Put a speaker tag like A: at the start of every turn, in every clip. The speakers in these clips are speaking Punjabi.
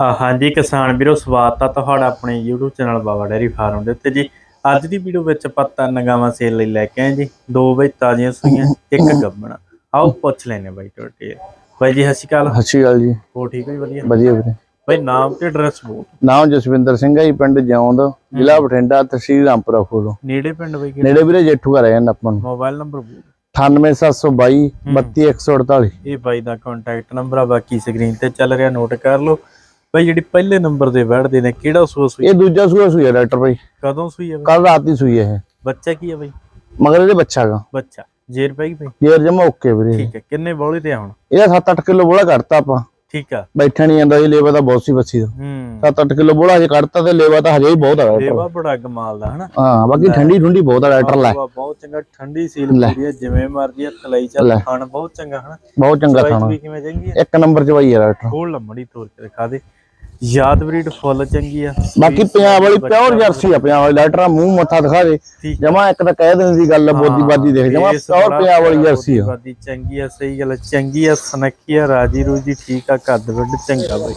A: ਹਾਂਜੀ ਕਿਸਾਨ ਵੀਰੋ ਸਵਾਗਤ ਆ ਤੁਹਾਡਾ ਆਪਣੇ YouTube channel Baba dairy farm ਦੇ ਉੱਤੇ ਜੀ। ਅੱਜ ਦੀ ਵੀਡੀਓ ਵਿੱਚ ਆਪਾਂ ਤਿੰਨ ਗਾਵਾਂ ਸੇਲ ਲਈ ਲੈ ਕੇ ਆਏ ਜੀ। ਦੋ ਬਈ ਤਾਜ਼ੀਆਂ ਸੂਈਆਂ ਇੱਕ ਗੱਬਣਾ। ਆਓ ਪੁੱਛ ਲੈਨੇ ਬਾਈ ਟੋਟੇ ਬਾਈ ਜੀ ਸਤਿ ਸ਼੍ਰੀ ਅਕਾਲ।
B: ਸਤਿ ਸ਼੍ਰੀ ਅਕਾਲ ਜੀ।
A: ਹੋ ਠੀਕ ਹੋ ਜੀ ਵਧੀਆ?
B: ਵਧੀਆ ਵੀਰੇ
A: ਬਾਈ ਨਾਮ ਤੇ ਐਡਰੈਸ ਬੋਲ।
B: ਨਾਮ ਜਸਵਿੰਦਰ ਸਿੰਘ ਹੈ ਜੀ ਪਿੰਡ ਜੌਂਦ ਜ਼ਿਲ੍ਹਾ ਬਠਿੰਡਾ ਤਹਿਸੀਲ ਰਾਮਪੁਰਾ ਫੂਲੋ
A: ਨੇੜੇ ਪਿੰਡ ਬਾਈ
B: ਨੇੜੇ ਵੀਰੇ ਜੇਠੂ ਘਰ ਰਹਿਣ ਆਪਾਂ ਨੂੰ।
A: ਮੋਬਾਈਲ ਨੰਬਰ ਬੋਲ।
B: 98722 32148
A: ਇਹ ਬਾਈ ਦਾ ਕੰਟੈਕਟ ਨੰਬਰ ਆ ਬਾਕੀ ਸਕਰੀਨ ਤੇ ਚੱਲ ਰਿਹਾ ਨੋਟ ਕਰ ਲਓ। ਬਾਈ ਜਿਹੜੀ ਪਹਿਲੇ ਨੰਬਰ ਤੇ ਬੈਠਦੇ ਨੇ ਕਿਹੜਾ ਸੂਆ ਸੂਈ?
B: ਇਹ ਦੂਜਾ ਸੂਆ ਸੂਈ ਹੈ ਡਾਕਟਰ ਭਾਈ।
A: ਕਦੋਂ ਸੂਈ ਹੈ ਬਾਈ?
B: ਕੱਲ ਰਾਤ ਦੀ ਸੂਈ ਹੈ ਇਹ।
A: ਬੱਚਾ ਕੀ ਹੈ ਬਾਈ?
B: ਮਗਰ ਇਹਦੇ ਬੱਚਾ ਗਾ।
A: ਬੱਚਾ। ਜੇਰ ਪੈ ਗਈ ਬਾਈ?
B: ਜੇਰ ਜਮਾ ਓਕੇ ਵੀਰੇ
A: ਠੀਕ ਹੈ ਕਿੰਨੇ ਬੋਲੇ ਤੇ ਆ ਹੁਣ?
B: ਇਹਦਾ 7-8 ਕਿਲੋ ਬੋਲਾ ਕੱਢਤਾ ਆਪਾਂ।
A: ਠੀਕ ਆ।
B: ਬੈਠਾ ਨਹੀਂ ਜਾਂਦਾ ਜੀ ਲੇਵਾ ਤਾਂ ਬਹੁਤ ਸੀ ਬੱਚੀ ਦਾ।
A: ਹੂੰ।
B: 7-8 ਕਿਲੋ ਬੋਲਾ ਹਜੇ ਕੱਢਤਾ ਤੇ ਲੇਵਾ ਤਾਂ ਹਜੇ ਹੀ ਬਹੁਤ ਆ
A: ਦੇਵਾ ਬੜਾ ਕਮਾਲ ਦਾ ਹਨਾ?
B: ਹਾਂ ਬਾਕੀ ਠੰਡੀ ਠੁੰਡੀ ਬਹੁਤ ਆ ਡਾਕਟਰ ਲੈ।
A: ਬਹੁਤ ਚੰਗਾ ਠੰਡੀ ਸੀਲ ਹੁੰਦੀ ਹੈ ਜਿਵੇਂ ਮਰਜ਼ੀ ਹੱਥ ਲਈ ਚੱਲ। ਖਾਣ ਬਹੁਤ ਚੰਗਾ ਹਨਾ?
B: ਬਹੁਤ ਚੰਗਾ ਖਾਣਾ।
A: ਹੈ
B: ਇੱਕ ਨੰਬਰ ਚ ਭਾਈ ਹੈ ਡਾਕਟਰ।
A: ਖੋਲ ਲੰਮੜੀ ਤੋੜ ਕੇ ਦਿਖਾ ਦੇ। ਯਾਦ ਬਰੀਡ ਫੁੱਲ ਚੰਗੀ ਆ।
B: ਬਾਕੀ ਪੰਜਾਬ ਵਾਲੀ ਪਿਓਰ ਜਰਸੀ ਆ ਪੰਜਾਬ ਵਾਲੀ ਆ, ਮੂੰਹ ਮੱਥਾ ਦਿਖਾ ਦੇ। ਜਮਾ ਇੱਕ ਤਾਂ ਕਹਿ ਦੇਣ ਦੀ ਗੱਲ ਬੋਦੀ ਬਾਦੀ ਦੇਖ ਜਮਾ ਪਿਓਰ ਪੰਜਾਬ ਵਾਲੀ ਜਰਸੀ ਆ।
A: ਬੋਦੀ ਚੰਗੀ ਆ ਸਹੀ ਗੱਲ ਆ, ਚੰਗੀ ਆ ਸਨੱਖੀ ਆ ਰਾਜੀ ਰੂਜੀ ਠੀਕ ਆ ਕੱਦ ਵੱਡ ਚੰਗਾ ਬਈ।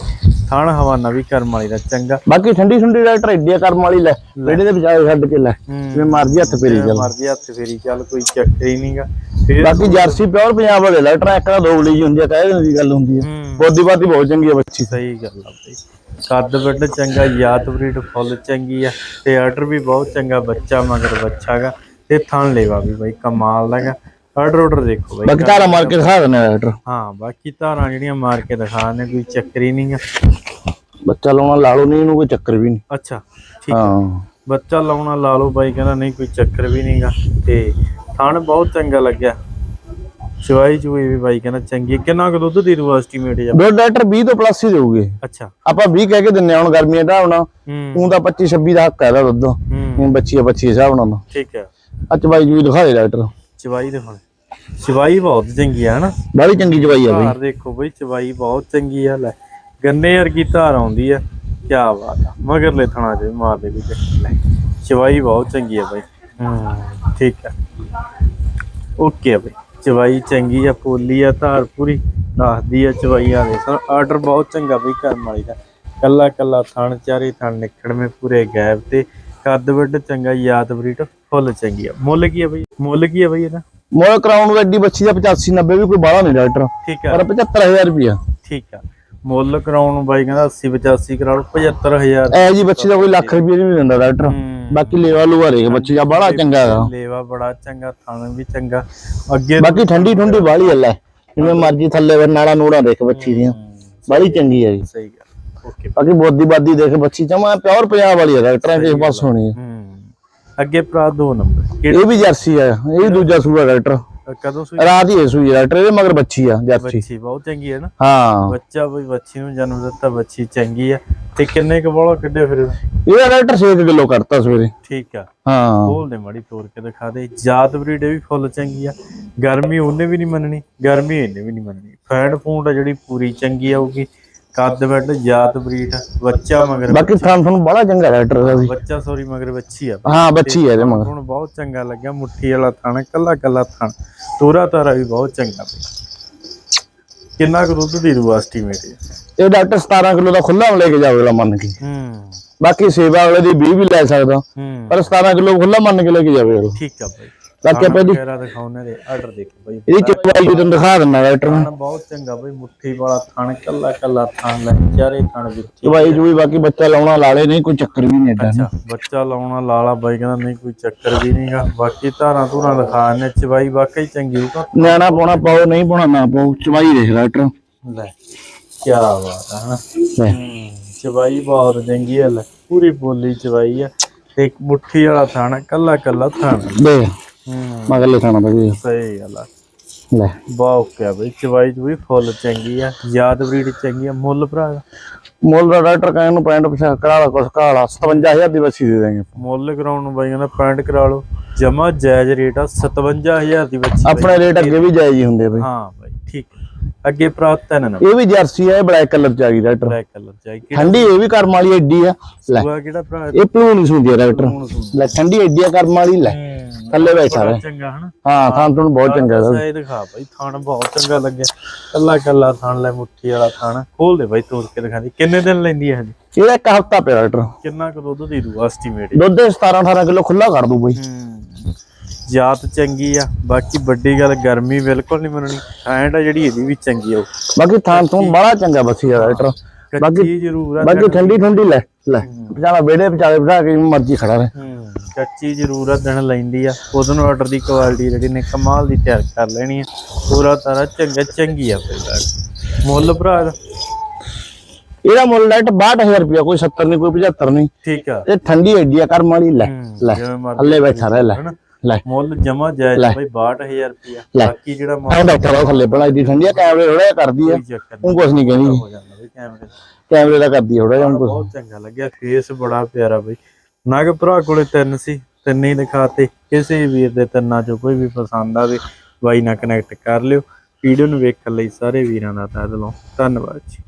A: ਥਾਣ ਹਵਾਨਾ ਵੀ ਕਰਮ ਵਾਲੀ ਦਾ ਚੰਗਾ।
B: ਬਾਕੀ ਠੰਡੀ ਠੰਡੀ ਡਾਕਟਰ ਏਡੀਆ ਕਰਮ ਵਾਲੀ ਲੈ ਜਿਹੜੇ ਦੇ ਵਿਚਾਰੇ ਛੱਡ ਕੇ ਲੈ। ਜਿਵੇਂ ਮਰਜ਼ੀ ਹੱਥ ਫੇਰੀ ਚੱਲ।
A: ਮਰਜ਼ੀ ਹੱਥ ਫੇਰੀ ਚੱਲ ਕੋਈ ਚੱਕਰ ਹੀ ਨਹੀਂਗਾ
B: ਬਾਕੀ ਜਰਸੀ ਪਿਓਰ ਪੰਜਾਬ ਵਾਲੇ ਡਾਕਟਰ ਇੱਕ ਤਾਂ ਦੋਗਲੀ ਜੀ ਹੁੰਦੀ ਆ ਕਹਿ ਦੀ ਗੱਲ ਹੁੰਦੀ ਆ।
A: ਹੂੰ।
B: ਬੋਦੀ ਬਾਦੀ ਬਹੁਤ ਚੰਗੀ ਆ ਬੱਚੀ।
A: ਸਹੀ ਗੱਲ ਆ ਬਈ। ਕੱਦ ਵੱਡ ਚੰਗਾ ਯਾਦ ਬਰੀਡ ਫੁੱਲ ਚੰਗੀ ਆ ਤੇ ਆਰਡਰ ਵੀ ਬਹੁਤ ਚੰਗਾ ਬੱਚਾ ਮਗਰ ਬੱਚਾਗਾ ਤੇ ਥਣ ਲੈਵਾ ਵੀ ਬਈ ਕਮਾਲ ਦਾਗਾ ਆਰਡਰ ਆਰਡਰ ਦੇਖੋ ਬਈ
B: ਬਾਕੀ ਤਾਰਾ ਮਾਰ ਕੇ ਦਿਖਾ ਦਿੰਦੇ ਆ ਡਾਕਟਰ
A: ਹਾਂ ਬਾਕੀ ਧਾਰਾਂ ਜਿਹੜੀਆਂ ਮਾਰ ਕੇ ਦਿਖਾ ਨੇ ਕੋਈ ਚੱਕਰ ਹੀ ਨਹੀਂਗਾ
B: ਬੱਚਾ ਲਾਉਣਾ ਲਾ ਲਓ ਨਹੀਂ ਇਹਨੂੰ ਕੋਈ ਚੱਕਰ ਵੀ ਨਹੀਂ।
A: ਅੱਛਾ ਠੀਕ
B: ਹਾਂ।
A: ਬੱਚਾ ਲਾਉਣਾ ਲਾ ਲਓ ਬਾਈ ਕਹਿੰਦਾ ਨਹੀਂ ਕੋਈ ਚੱਕਰ ਵੀ ਨਹੀਂਗਾ ਤੇ ਥਣ ਬਹੁਤ ਚੰਗਾ ਲੱਗਿਆ। ਚਵਾਈ ਚੂਈ ਵੀ ਬਾਈ ਕਹਿੰਦਾ ਚੰਗੀ। ਕਿੰਨਾ ਕੁ ਦੁੱਧ ਦੇ ਦੂ ਐਸਟੀਮੇਟ ਜਾਂ
B: ਦੋ ਡਾਕਟਰ 20 ਤੋਂ ਪਲੱਸ ਹੀ ਦੇਊਗੇ।
A: ਅੱਛਾ।
B: ਆਪਾਂ 20 ਕਹਿ ਕੇ ਦਿੰਨੇ ਆ ਹੁਣ ਗਰਮੀਆਂ ਦਾ ਹੁਣ ਤੂੰ ਤਾਂ 25 26 ਦਾ ਹੱਕ ਹੈ ਦਾ ਦੁੱਧ।
A: ਹੂੰ।
B: ਹੁਣ ਬੱਚੀ ਆ ਬੱਚੀ ਹਿਸਾਬ ਨਾਲ।
A: ਠੀਕ ਹੈ
B: ਅੱਜ ਬਾਈ ਜੀ ਦਿਖਾ ਦੇ ਡਾਕਟਰ।
A: ਚਵਾਈ ਦੇ ਹੁਣ। ਚਵਾਈ ਬਹੁਤ ਚੰਗੀ ਆ ਹਨਾ?
B: ਬੜੀ ਚੰਗੀ ਜਵਾਈ ਆ ਬਈ।
A: ਦੇਖੋ ਬਈ ਚਵਾਈ ਬਹੁਤ ਚੰਗੀ ਆ ਲੈ। ਗੰਨੇ ਵਰਗੀ ਧਾਰ ਆਉਂਦੀ ਆ। ਕੀ ਬਾਤ ਆ। ਮਗਰਲੇ ਥਣਾ ਜੇ ਮਾਰਦੇ ਵੀ ਚੱਕ ਲੈ ਚਵਾਈ ਬਹੁਤ ਚੰਗੀ ਆ ਬਈ। ਹੂੰ। ਠੀਕ ਆ। ਓਕੇ ਆ ਬਈ। ਚਵਾਈ ਚੰਗੀ ਆ ਪੋਲੀ ਆ ਧਾਰ ਪੂਰੀ। ਦੱਸਦੀ ਆ ਚਵਾਈ ਆ ਦੇ। ਸਰ ਆਰਡਰ ਬਹੁਤ ਚੰਗਾ ਬਈ ਕਰਮ ਵਾਲੀ ਦਾ। ਕੱਲਾ ਕੱਲਾ ਥਣ ਚਾਰੇ ਥਣ ਨਿਕੜਵੇਂ ਪੂਰੇ ਗੈਪ ਤੇ। ਕੱਦ ਵੱਡ ਚੰਗਾ ਯਾਦ ਬਰੀਟ ਫੁੱਲ ਚੰਗੀ ਆ। ਮੁੱਲ ਕੀ ਆ ਬਈ? ਮੁੱਲ ਕੀ ਆ ਬਈ ਇਹਦਾ?
B: ਮੋਲ ਕਰਾਉਣ ਨੂੰ ਐਡੀ ਬੱਚੀ ਦਾ 85 90 ਵੀ ਕੋਈ ਬਾਹਲਾ ਨਹੀਂ ਡਾਕਟਰ।
A: ਠੀਕ ਆ।
B: ਪਰ 75000 ਰੁਪਿਆ
A: ਠੀਕ ਆ। ਮੁੱਲ ਕਰਾਉਣ ਨੂੰ ਬਾਈ ਕਹਿੰਦਾ 80 85 ਕਰਾ ਲਓ 75000
B: ਐ ਜੀ ਬੱਚੀ ਦਾ ਕੋਈ ਲੱਖ ਰੁਪਏ ਨਹੀਂ ਦਿੰਦਾ ਡਾਕਟਰ। ਬਾਕੀ ਲੇਵਾ ਲੂਆ ਰੇਖ ਬੱਚੀ ਦਾ ਬੜਾ ਚੰਗਾ ਹੈਗਾ।
A: ਲੇਵਾ ਬੜਾ ਚੰਗਾ ਥਣ ਵੀ ਚੰਗਾ। ਅੱਗੇ
B: ਬਾਕੀ ਠੰਡੀ ਠੰਡੀ ਬਾਹਲੀ ਹੱਲਾ ਜਿਵੇਂ ਮਰਜ਼ੀ ਥੱਲੇ ਨਾਲਾ ਨੂੜਾ ਦੇਖ ਬੱਚੀ ਦੀਆਂ। ਬੜੀ ਚੰਗੀ ਹੈ ਜੀ
A: ਸਹੀ ਗੱਲ।
B: ਬਾਕੀ ਬੋਦੀ ਬਾਦੀ ਦੇਖ ਬੱਚੀ ਜਮਾ ਪਿਓਰ ਪੰਜਾਬ ਵਾਲੀ ਹੈ ਡਾਕਟਰਾਂ ਕਿਸੇ ਪਾਸ ਹੋਣੀ ਹੈ
A: ਹੂੰ। ਅੱਗੇ ਭਰਾ ਦੋ ਨੰਬਰ।
B: ਇਹ ਵੀ ਜਰਸੀ ਆ ਇਹ ਵੀ ਦੂਜਾ ਸੂਆ ਡਾਕਟਰ।
A: ਕਦੋਂ ਸੂਈ?
B: ਰਾਤ ਹੀ ਇਹ ਸੂਈ ਡਾਕਟਰ ਇਹਦੇ ਮਗਰ ਬੱਚੀ ਆ ਜਰਸੀ।
A: ਬੱਚੀ ਬਹੁਤ ਚੰਗੀ ਹੈ ਨਾ।
B: ਹਾਂ।
A: ਬੱਚਾ ਬਈ ਬੱਚੀ ਨੂੰ ਜਨਮ ਦਿੱਤਾ ਬੱਚੀ ਚੰਗੀ ਆ। ਤੇ ਕਿੰਨੇ ਕੁ ਬੋਲਾ ਕੱਢਿਆ ਫਿਰ? ਇਹਦਾ?
B: ਡਾਕਟਰ 6 ਕਿਲੋ ਕਰਤਾ ਸਵੇਰੇ।
A: ਠੀਕ ਆ।
B: ਹਾਂ।
A: ਬੋਲ ਦੇ ਮਾੜੀ ਤੋੜ ਕੇ ਦਿਖਾ ਦੇ। ਜਾਤ ਬਰੀਡ ਵੀ ਫੁੱਲ ਚੰਗੀ ਆ। ਗਰਮੀ ਉਹਨੇ ਵੀ ਨਹੀਂ ਮੰਨਣੀ। ਗਰਮੀ ਇਹਨੇ ਵੀ ਨਹੀਂ ਮੰਨਣੀ। ਫੈਟ ਫੂਡ ਆ ਜਿਹੜੀ ਪੂਰੀ ਚੰਗੀ ਆਊਗੀ। ਕੱਦ ਬੈਡ ਜਾਤ ਬਰੀਡ ਬੱਚਾ ਮਗਰ
B: ਬਾਕੀ ਥਾਂ ਤੁਹਾਨੂੰ ਬੜਾ ਚੰਗਾ ਡਾਕਟਰ ਦਾ ਵੀ
A: ਬੱਚਾ ਸੌਰੀ ਮਗਰ ਬੱਚੀ ਆ।
B: ਹਾਂ ਬੱਚੀ ਹੈ ਇਹਦੇ ਮਗਰ।
A: ਹੁਣ ਬਹੁਤ ਚੰਗਾ ਲੱਗਿਆ ਮੁੱਠੀ ਵਾਲਾ ਥਣ ਕੱਲਾ ਕੱਲਾ ਥਣ। ਤੋਰਾ ਤਾਰਾ ਵੀ ਬਹੁਤ ਚੰਗਾ ਬਈ ਕਿੰਨਾ ਕੁ ਦੁੱਧ ਦੀ ਰੂ ਐਸਟੀਮੇਟ ਹੈ
B: ਇਹ? ਡਾਕਟਰ 17 ਕਿਲੋ ਦਾ ਖੁੱਲਾ ਲੈ ਕੇ ਜਾਵੇਗਾ ਮੰਨ ਕੇ।
A: ਹੂੰ।
B: ਬਾਕੀ ਸੇਵਾ ਵਾਲੇ ਦੀ 20 ਵੀ ਲੈ ਸਕਦਾ ਪਰ 17 ਕਿਲੋ ਖੁੱਲਾ ਮੰਨ ਕੇ ਲੈ ਕੇ ਜਾਵੇਗਾ
A: ਠੀਕ ਆ ਬਈ।
B: ਬਾਕੀ ਆਪਾਂ ਇਹਦੀ
A: ਵਗੈਰਾ ਦਿਖਾਉਣੇ ਦੇ ਆਰਡਰ ਦੇਖੋ ਬਈ।
B: ਇਹਦੀ ਚਵਾਈ ਵੀ ਤੁਹਾਨੂੰ ਦਿਖਾ ਦਿੰਦਾ ਡਾਕਟਰ
A: ਥਣ ਬਹੁਤ ਚੰਗਾ ਬਈ ਮੁੱਠੀ ਵਾਲਾ ਥਣ ਕੱਲਾ ਕੱਲਾ ਥਣ ਲੈ ਚਾਰੇ ਥਣ ਵਿੱਚ ਹੀ।
B: ਚਵਾਈ ਜੂਈ ਬਾਕੀ ਬੱਚਾ ਲਾਉਣਾ ਲਾਲੇ ਨਹੀਂ ਕੋਈ ਚੱਕਰ ਵੀ ਨਹੀਂ
A: ਅੱਛਾ ਬੱਚਾ ਲਾਉਣਾ ਲਾਲਾ ਬਾਈ ਕਹਿੰਦਾ ਨਹੀਂ ਕੋਈ ਚੱਕਰ ਵੀ ਨਹੀਂਗਾ ਬਾਕੀ ਧਾਰਾਂ ਧੂਰਾਂ ਦਿਖਾ ਨੇ ਚਵਾਈ ਵਾਕਈ ਚੰਗੀ ਹੋਊਗਾ
B: ਨਿਆਣਾ ਪਾਉਣਾ ਪਾਓ ਨਹੀਂ ਪਾਉਣਾ ਨਾ ਪਾਓ ਚਵਾਈ ਦੇਖ ਡਾਕਟਰ
A: ਲੈ ਕੀ ਬਾਤ ਆ ਹਨਾ? ਚਵਾਈ ਬਹੁਤ ਚੰਗੀ ਹੈ ਲੈ ਪੂਰੀ ਬੋਲੀ ਚਵਾਈ ਆ। ਤੇ ਇੱਕ ਮੁੱਠੀ ਵਾਲਾ ਥਾਣਾ ਕੱਲਾ ਕੱਲਾ ਥਾਣਾ।
B: ਦੇਖ।
A: ਹੂੰ
B: ਮਗਰ ਲਿਖਾਣਾ ਬਈ
A: ਸਹੀ ਗੱਲ ਆ।
B: ਲੈ।
A: ਬਹੁਤ ਕਿਆ ਬਈ। ਚਵਾਈ ਵੀ ਫੁੱਲ ਚੰਗੀ ਆ। ਯਾਦ ਬਰੀਡ ਚੰਗੀ ਆ। ਮੁੱਲ ਭਰਾ
B: ਮੁੱਲ ਦਾ ਡਾਕਟਰ ਕਹਿੰਦਾ ਨੂੰ ਪੈਂਟ ਪਿਛਾ ਕਰਾ ਲਾ ਕੁਛ ਕਾਲਾ 57000 ਦੀ ਬੱਚੀ ਦੇ ਦੇਂਗੇ
A: ਮੁੱਲ ਕਰਾਉਣ ਨੂੰ ਬਾਈ ਕਹਿੰਦਾ ਪੈਂਟ ਕਰਾ ਲਓ। ਜਮਾ ਜਾਇਜ਼ ਰੇਟ ਆ। 57000 ਦੀ ਬਾਈ।
B: ਆਪਣੇ ਰੇਟ ਅੱਗੇ ਵੀ ਜਾਇਜ਼ ਹੀ ਹੁੰਦੇ ਬਈ।
A: ਹਾਂ ਬਾਈ ਠੀਕ। ਅੱਗੇ ਭਰਾ ਤਿੰਨ ਨੰਬਰ।
B: ਇਹ ਵੀ ਜਰਸੀ ਹੈ ਬਲੈਕ ਕਲਰ ਚ ਆ ਗਈ ਡਾਕਟਰ।
A: ਬਲੈਕ ਕਲਰ ਚਾਹੀ ਕਿਹੜਾ
B: ਠੰਡੀ ਇਹ ਵੀ ਕਰਮ ਵਾਲੀ ਐਡੀ ਆ। ਲੈ।
A: ਕਿਹੜਾ ਭਰਾ?
B: ਇਹ ਪਲੂ ਨਹੀਂ ਸੁਣਦੀ ਡਾਕਟਰ। ਲੈ ਠੰਡੀ ਐਡੀ ਆ ਕਰਮ ਵਾਲੀ ਲੈ।
A: ਹੂੰ
B: ਥੱਲੇ ਬੈਠਾ
A: ਬੜਾ
B: ਰਹੇ
A: ਚੰਗਾ ਹਨਾ?
B: ਹਾਂ ਥਾਂ ਤੁਹਾਨੂੰ ਬਹੁਤ ਚੰਗਾ ਇਹਦਾ।
A: ਇਹ ਦਿਖਾ ਬਾਈ ਥਣ ਬਹੁਤ ਚੰਗਾ ਲੱਗਿਆ। ਕੱਲਾ ਕੱਲਾ ਥਣ ਲੈ ਮੁੱਠੀ ਵਾਲਾ ਥਣ ਖੋਲ ਦੇ ਬਾਈ ਤੋੜ ਕੇ ਦਿਖਾ ਦੇ। ਕਿੰਨੇ ਦਿਨ ਲੈਂਦੀ ਹੈ ਹਜੇ?
B: ਇਹਦਾ ਇੱਕ ਹਫਤਾ ਪਿਆ ਡਾਕਟਰ
A: ਕਿੰਨਾ ਕੁ ਦੁੱਧ ਦੇ ਦੂ ਐਸਟੀਮੇਟ
B: ਦੁੱਧ 17 18 ਕਿਲੋ ਖੁੱਲਾ ਕਰ ਦੂ ਬਈ।
A: ਜਾਤ ਚੰਗੀ ਆ ਬਾਕੀ ਵੱਡੀ ਗੱਲ ਗਰਮੀ ਬਿਲਕੁਲ ਨਹੀਂ ਮੰਨਣੀ। ਐਂਡ ਆ ਜਿਹੜੀ ਇਹਦੀ ਵੀ ਚੰਗੀ ਆ
B: ਬਾਕੀ ਥਾਂ ਤੋਂ ਬੜਾ ਚੰਗਾ ਬੱਸੀ ਦਾ ਡਾਕਟਰ
A: ਕੱਚੀ ਜ਼ਰੂਰ ਆ
B: ਬਾਕੀ ਠੰਡੀ ਠੰਡੀ ਲੈ ਲੈ। ਪਜਾਮਾ ਬੇੜੇ ਪਚਾਵੇ ਬਿਠਾ ਕੇ ਮਰਜ਼ੀ ਖੜਾ ਰਹੇ।
A: ਹੂੰ, ਕੱਚੀ ਜ਼ਰੂਰ ਆ ਦਿਨ ਲੈਂਦੀ ਆ। ਉਹਦੋਂ ਆਰਡਰ ਦੀ ਕੁਆਲਿਟੀ ਜਿਹੜੀ ਨੇ ਕਮਾਲ ਦੀ ਤਿਆਰ ਕਰ ਲੈਣੀ ਆ। ਪੂਰਾ ਤਰ੍ਹਾਂ ਚੰਗਾ ਚੰਗੀ ਆ ਪਹਿਲਾਂ ਮੁੱਲ ਭਰਾ ਇਹਦਾ?
B: ਇਹਦਾ ਮੁੱਲ ਲਾਈਟ 62000 ਰੁਪਇਆ ਕੋਈ 70 ਨਹੀਂ ਕੋਈ 75 ਨਹੀਂ।
A: ਠੀਕ ਆ।
B: ਇਹ ਠੰਡੀ ਐਡੀ ਆ ਕਰਮ ਵਾਲੀ ਲੈ ਲੈ ਥੱਲੇ ਬੈਠਾ ਰਹਿ ਲੈ? ਲੈ।
A: ਮੁੱਲ ਜਮਾ ਜਾਇਜ਼। ਬਈ 62000 ਰੁਪਿਆ
B: ਲੈ।
A: ਬਾਕੀ ਜਿਹੜਾ ਮਾਲ
B: ਬੈਠਾ ਵਾ ਥੱਲੇ ਬਣਾ ਦੀ ਠੰਡੀ ਆ ਕੈਮਰੇ ਥੋੜਾ ਕਰਦੀ ਆ। ਉਹ ਕੁਛ ਨਹੀਂ ਕਹਿੰਦੀ।
A: ਕੈਮਰੇ ਦਾ।
B: ਦਾ ਕਰਦੀ ਥੋੜਾ ਜਿਹਾ
A: ਬਹੁਤ ਚੰਗਾ ਲੱਗਿਆ ਫੇਸ ਬੜਾ ਪਿਆਰਾ ਬਈ। ਨਗ ਭਰਾ ਕੋਲੇ ਤਿੰਨ ਸੀ, ਤਿੰਨ ਹੀ ਦਿਖਾਤੇ ਕਿਸੇ ਵੀਰ ਦੇ ਤਿੰਨਾਂ ਚੋਂ ਕੋਈ ਵੀ ਪਸੰਦ ਆਵੇ, ਬਾਈ ਨਾਲ ਕਨੈਕਟ ਕਰ ਲਿਓ। ਵੀਡੀਓ ਨੂੰ ਵੇਖਣ ਲਈ ਸਾਰੇ ਵੀਰਾਂ ਦਾ ਤਹਿ ਦਿਲੋਂ ਧੰਨਵਾਦ ਜੀ।